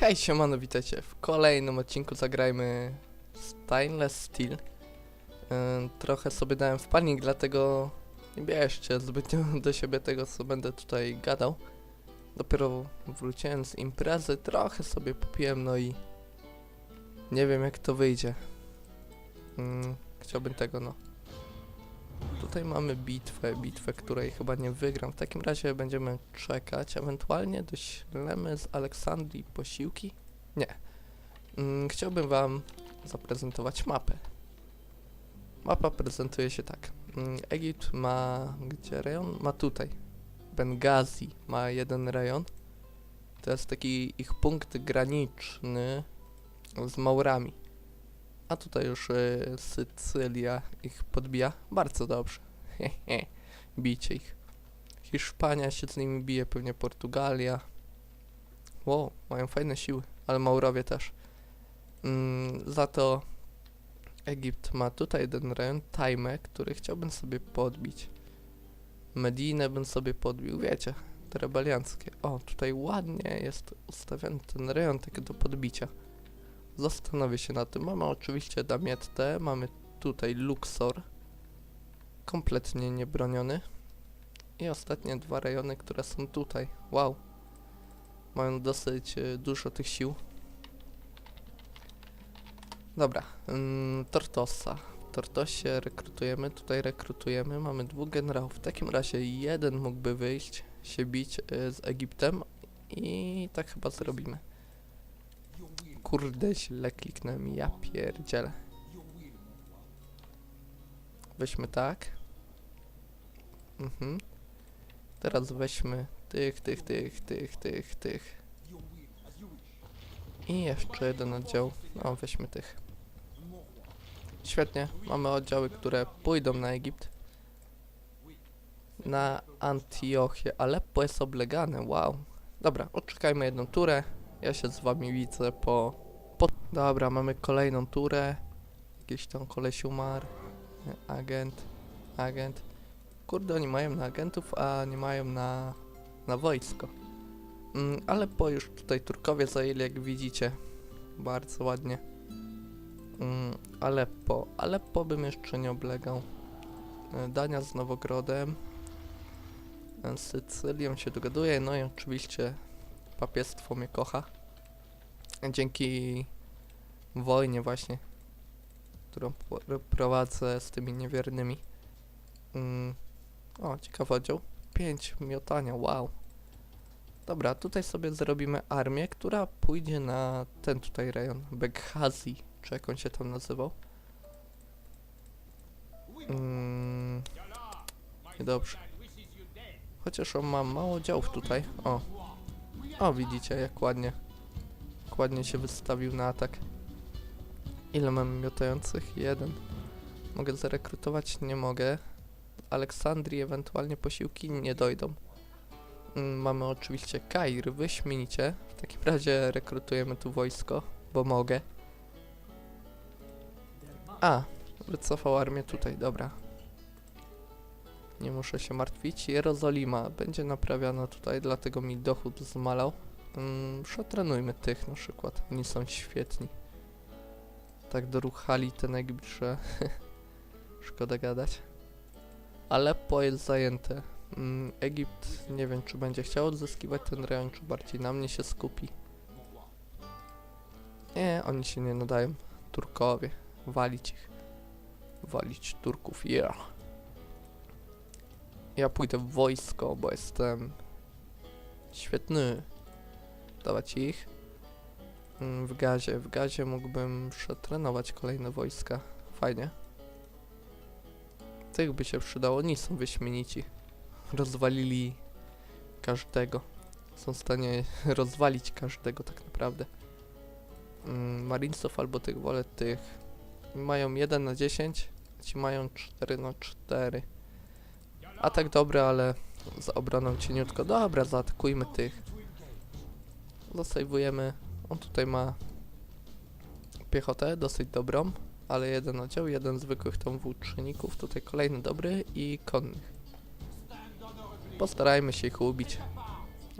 Hej, siemano, witajcie w kolejnym odcinku zagrajmy Stainless Steel. Ym, trochę sobie dałem w panik, dlatego nie bierzcie zbytnio do siebie tego, co będę tutaj gadał. Dopiero wróciłem z imprezy, trochę sobie popiłem, no i nie wiem jak to wyjdzie. Ym, chciałbym tego, no. Tutaj mamy bitwę, bitwę, której chyba nie wygram. W takim razie będziemy czekać. Ewentualnie doślemy z Aleksandrii posiłki? Nie. Mm, chciałbym wam zaprezentować mapę. Mapa prezentuje się tak. Mm, Egipt ma gdzie rejon? Ma tutaj. Bengazi ma jeden rejon. To jest taki ich punkt graniczny z Maurami. A tutaj już y, Sycylia ich podbija. Bardzo dobrze. Bicie ich. Hiszpania się z nimi bije, pewnie Portugalia. Wow, mają fajne siły, ale Maurowie też. Mm, za to Egipt ma tutaj jeden rejon, Tajmę, który chciałbym sobie podbić. Medinę bym sobie podbił, wiecie, te rebelianckie. O, tutaj ładnie jest ustawiony ten rejon taki do podbicia. Zastanowię się nad tym. Mamy oczywiście Damiettę, mamy tutaj Luxor, kompletnie niebroniony. I ostatnie dwa rejony, które są tutaj. Wow. Mają dosyć e, dużo tych sił. Dobra. Mm, Tortosa. W Tortosie rekrutujemy, tutaj rekrutujemy. Mamy dwóch generałów. W takim razie jeden mógłby wyjść, się bić e, z Egiptem. I tak chyba zrobimy. Kurde, źle kliknąłem. Ja pierdzielę. Weźmy tak. Mhm. Teraz weźmy tych, tych, tych, tych, tych, tych. I jeszcze jeden oddział. No, weźmy tych. Świetnie. Mamy oddziały, które pójdą na Egipt. Na Antiochię. Aleppo jest oblegane. Wow. Dobra, odczekajmy jedną turę. Ja się z wami widzę po... po... Dobra, mamy kolejną turę. Jakiś tam koleś umarł. Agent. Agent. Kurde, oni mają na agentów, a nie mają na, na wojsko. Mm, ale po już tutaj Turkowie zajęli, jak widzicie. Bardzo ładnie. Mm, Aleppo. Aleppo bym jeszcze nie oblegał. E, Dania z Nowogrodem. E, Sycylią się dogaduje, no i oczywiście papiestwo mnie kocha. Dzięki wojnie właśnie, którą prowadzę z tymi niewiernymi. Mm. O, ciekawy oddział. 5 miotania, wow. Dobra, tutaj sobie zrobimy armię, która pójdzie na ten tutaj rejon. Beghazi, czy jak on się tam nazywał. Mm. Niedobrze. Chociaż on ma mało działów tutaj. O. O, widzicie, jak ładnie. Jak ładnie się wystawił na atak. Ile mamy miotających? Jeden. Mogę zarekrutować? Nie mogę. Aleksandrii ewentualnie posiłki nie dojdą. Mm, Mamy oczywiście Kair, wyśmienicie. W takim razie rekrutujemy tu wojsko, bo mogę. A, wycofał armię tutaj, dobra. Nie muszę się martwić. Jerozolima będzie naprawiana tutaj, dlatego mi dochód zmalał. Mm, przetrenujmy tych na przykład, oni są świetni. Tak doruchali ten Egipt, że szkoda gadać. Aleppo jest zajęte. Mm, Egipt nie wiem, czy będzie chciał odzyskiwać ten rejon, czy bardziej na mnie się skupi. Nie, oni się nie nadają. Turkowie. Walić ich. Walić Turków, yeah. Ja pójdę w wojsko, bo jestem świetny. Dawać ich. Mm, W gazie, w gazie mógłbym przetrenować kolejne wojska. Fajnie. Tych by się przydało, oni są wyśmienici. Rozwalili każdego. Są w stanie rozwalić każdego tak naprawdę. Mm, Marinesów albo tych, wolę tych. Mają 1 na 10, ci mają 4 na 4. Atak dobry, ale z obroną cieniutko. Dobra, zaatakujmy tych. Zasejwujemy. On tutaj ma piechotę, dosyć dobrą ale jeden oddział, jeden zwykłych tą włóczników, tutaj kolejny dobry i konnych. Postarajmy się ich ubić.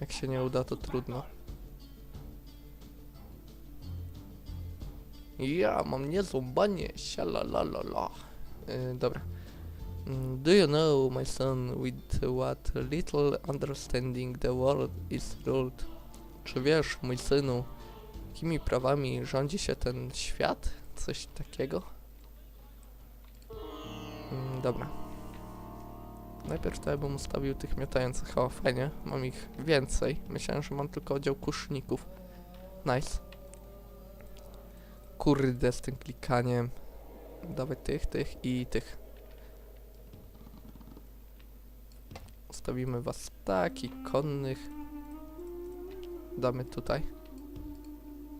Jak się nie uda, to trudno. Ja mam niezłą banię, sialalalala. Yy, dobra. Mm, Do you know, my son, with what little understanding the world is ruled? Czy wiesz, mój synu, jakimi prawami rządzi się ten świat? Coś takiego? Mm, dobra. Najpierw to ja bym ustawił tych miotających. O, fajnie. Mam ich więcej. Myślałem, że mam tylko oddział kuszników. Nice. Kurde, z tym klikaniem. Dawaj tych, tych i tych. Ustawimy was tak i konnych. Damy tutaj.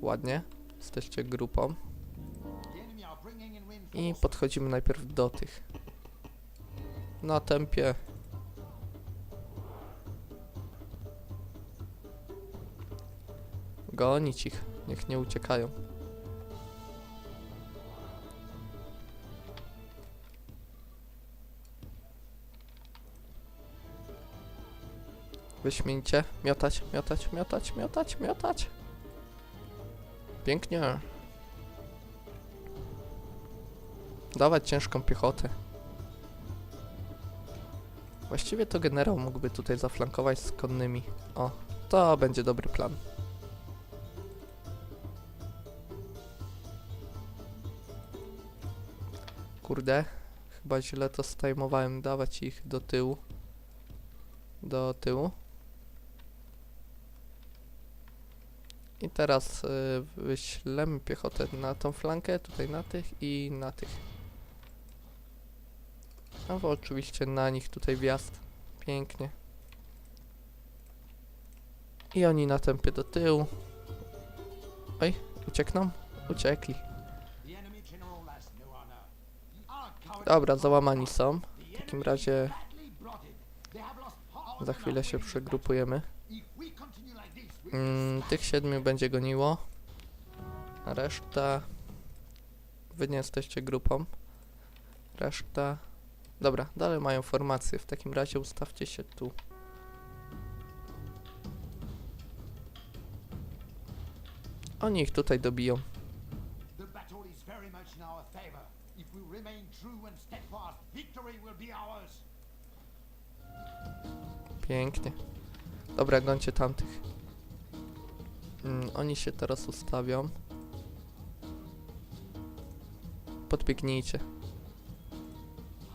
Ładnie. Jesteście grupą. I podchodzimy najpierw do tych. Na tempie. Gonić ich. Niech nie uciekają. Wyśmienicie. Miotać, miotać, miotać, miotać, miotać. Pięknie. Dawać ciężką piechotę. Właściwie to generał mógłby tutaj zaflankować z konnymi. O, to będzie dobry plan. Kurde, chyba źle to stajmowałem. Dawać ich do tyłu. Do tyłu. I teraz y, wyślemy piechotę na tą flankę, tutaj na tych i na tych. No bo oczywiście na nich tutaj wjazd. Pięknie. I oni na tempie do tyłu. Oj, uciekną? Uciekli. Dobra, załamani są. W takim razie za chwilę się przegrupujemy. Mm, tych siedmiu będzie goniło. A reszta... Wy nie jesteście grupą. Reszta... Dobra, dalej mają formację. W takim razie ustawcie się tu. Oni ich tutaj dobiją. Pięknie. Dobra, gońcie tamtych. Mm, oni się teraz ustawią. Podbiegnijcie.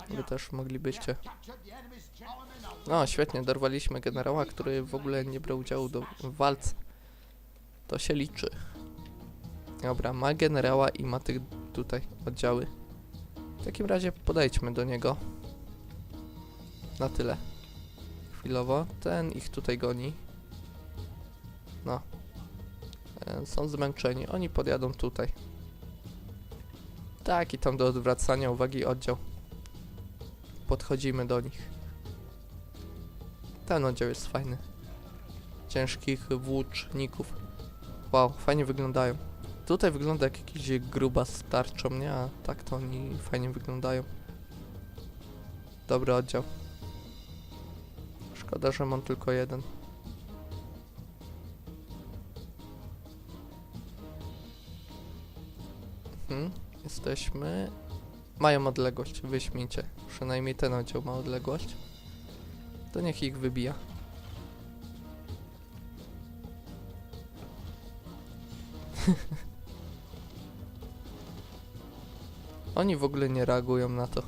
Wy też moglibyście. No, świetnie, dorwaliśmy generała, który w ogóle nie brał udziału do, w walce. To się liczy. Dobra, ma generała i ma tych tutaj oddziały. W takim razie podejdźmy do niego. Na tyle. Chwilowo. Ten ich tutaj goni. No. E, Są zmęczeni. Oni podjadą tutaj. Tak, i tam do odwracania uwagi oddział. Podchodzimy do nich. Ten oddział jest fajny. Ciężkich włóczników. Wow, fajnie wyglądają. Tutaj wygląda jak jakiś gruba z nie? A tak to oni fajnie wyglądają. Dobry oddział. Szkoda, że mam tylko jeden. Mhm, jesteśmy... Mają odległość, wyśmiecie. Przynajmniej ten oddział ma odległość. To niech ich wybija. Oni w ogóle nie reagują na to.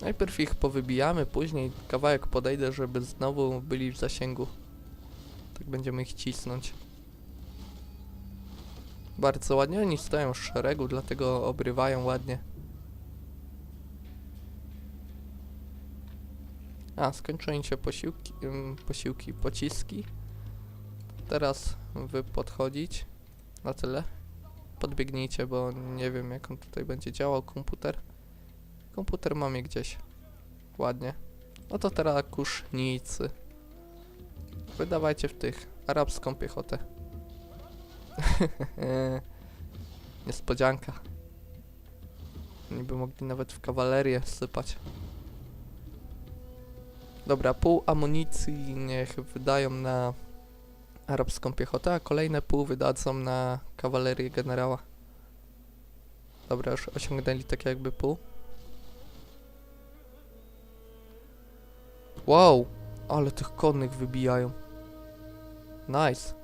Najpierw ich powybijamy, później kawałek podejdę, żeby znowu byli w zasięgu. Tak będziemy ich cisnąć. Bardzo ładnie, oni stoją w szeregu, dlatego obrywają ładnie. A, skończyły się posiłki, posiłki, pociski. Teraz wy podchodzić. Na tyle. Podbiegnijcie, bo nie wiem jak on tutaj będzie działał, komputer. Komputer mamy gdzieś. Ładnie. No to teraz kusznicy. Wydawajcie w tych arabską piechotę. Niespodzianka. Niby mogli nawet w kawalerię sypać. Dobra, pół amunicji niech wydają na arabską piechotę, a kolejne pół wydadzą na kawalerię generała. Dobra, już osiągnęli tak jakby pół. Wow, ale tych konnych wybijają. Nice.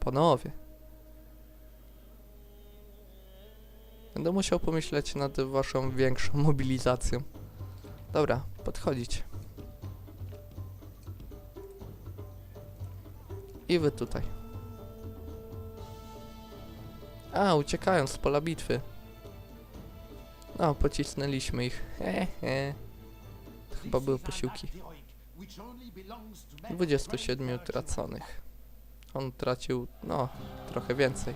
Panowie. Będę musiał pomyśleć nad waszą większą mobilizacją. Dobra, podchodzić. I wy tutaj. A, uciekają z pola bitwy. No, pocisnęliśmy ich. Hehe. To chyba były posiłki. 27 traconych. On tracił, no, trochę więcej.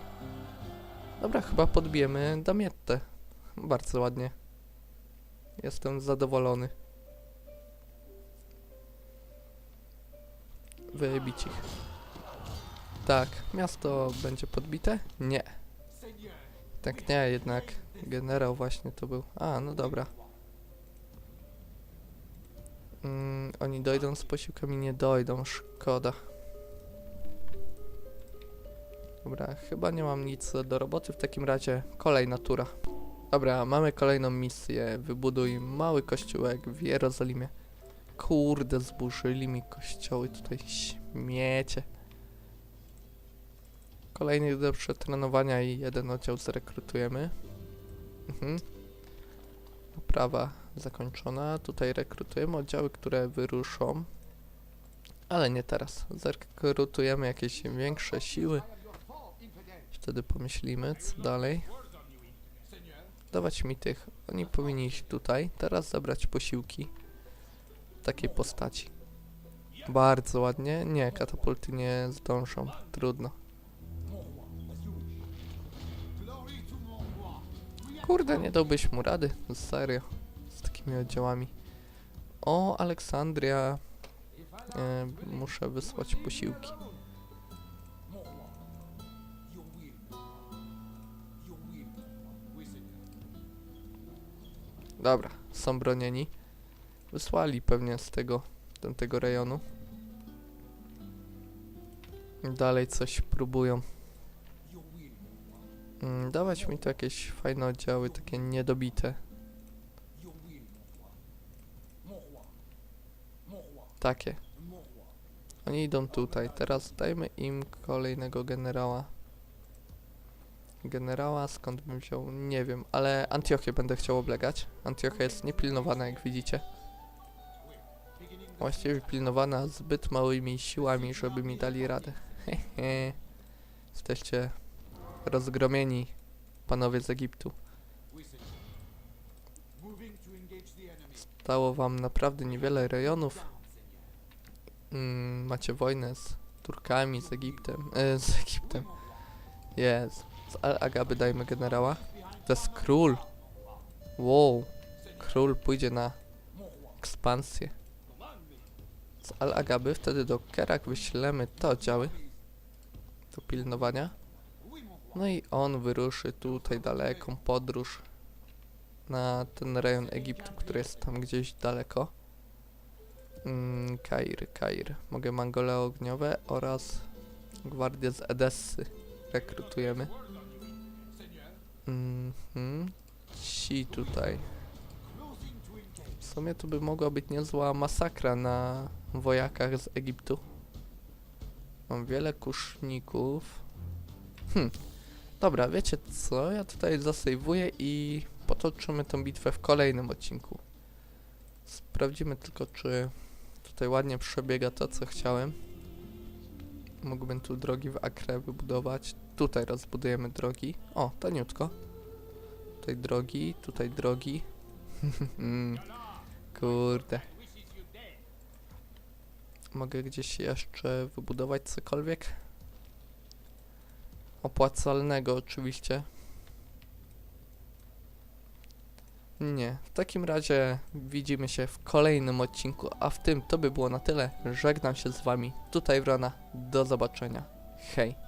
Dobra, chyba podbijemy Damiettę. Bardzo ładnie. Jestem zadowolony. Wybić ich. Tak, miasto będzie podbite? Nie. Tak nie, jednak generał właśnie to był. A, no dobra. Mm, oni dojdą z posiłkami? Nie dojdą, szkoda. Dobra, chyba nie mam nic do roboty, w takim razie kolejna tura. Dobra, mamy kolejną misję. Wybuduj mały kościółek w Jerozolimie. Kurde, zburzyli mi kościoły tutaj, śmiecie. Kolejny do przetrenowania i jeden oddział zrekrutujemy. Mhm. Naprawa zakończona. Tutaj rekrutujemy oddziały, które wyruszą. Ale nie teraz. Zrekrutujemy jakieś większe siły. Wtedy pomyślimy, co dalej. Dawać mi tych. Oni powinni iść tutaj. Teraz zabrać posiłki. Takiej postaci. Bardzo ładnie. Nie, katapulty nie zdążą. Trudno. Kurde, nie dałbyś mu rady. Serio. Z takimi oddziałami. O, Aleksandria. E, muszę wysłać posiłki. Dobra, są bronieni. Wysłali pewnie z tego, tamtego rejonu. Dalej coś próbują. Mm, dawać mi tu jakieś fajne oddziały, takie niedobite. Takie. Oni idą tutaj. Teraz dajmy im kolejnego generała. Generała skąd bym wziął? Nie wiem, ale Antiochię będę chciał oblegać. Antiochia jest niepilnowana, jak widzicie. Właściwie pilnowana zbyt małymi siłami, żeby mi dali radę. Hehe. Jesteście rozgromieni, panowie z Egiptu. Stało wam naprawdę niewiele rejonów. Mm, macie wojnę z Turkami, z Egiptem. E, z Egiptem. Jest. Z Al-Agaby dajmy generała. To jest król. Wow. Król pójdzie na ekspansję. Z Al-Agaby wtedy do Kerak wyślemy te oddziały do pilnowania. No i on wyruszy tutaj daleką podróż na ten rejon Egiptu, który jest tam gdzieś daleko. Mm, Kair, Kair. Mogę mangole ogniowe oraz gwardię z Edessy rekrutujemy. Mhm. Ci tutaj. W sumie to by mogła być niezła masakra na wojakach z Egiptu. Mam wiele kuszników. Hm. Dobra, wiecie co? Ja tutaj zasejwuję i potoczymy tę bitwę w kolejnym odcinku. Sprawdzimy tylko, czy tutaj ładnie przebiega to, co chciałem. Mógłbym tu drogi w Akre wybudować. Tutaj rozbudujemy drogi. O, taniutko. Tutaj drogi, tutaj drogi. Kurde. Mogę gdzieś jeszcze wybudować cokolwiek? Opłacalnego oczywiście. Nie, w takim razie widzimy się w kolejnym odcinku, a w tym to by było na tyle. Żegnam się z wami. Tutaj Wrona. Do zobaczenia. Hej.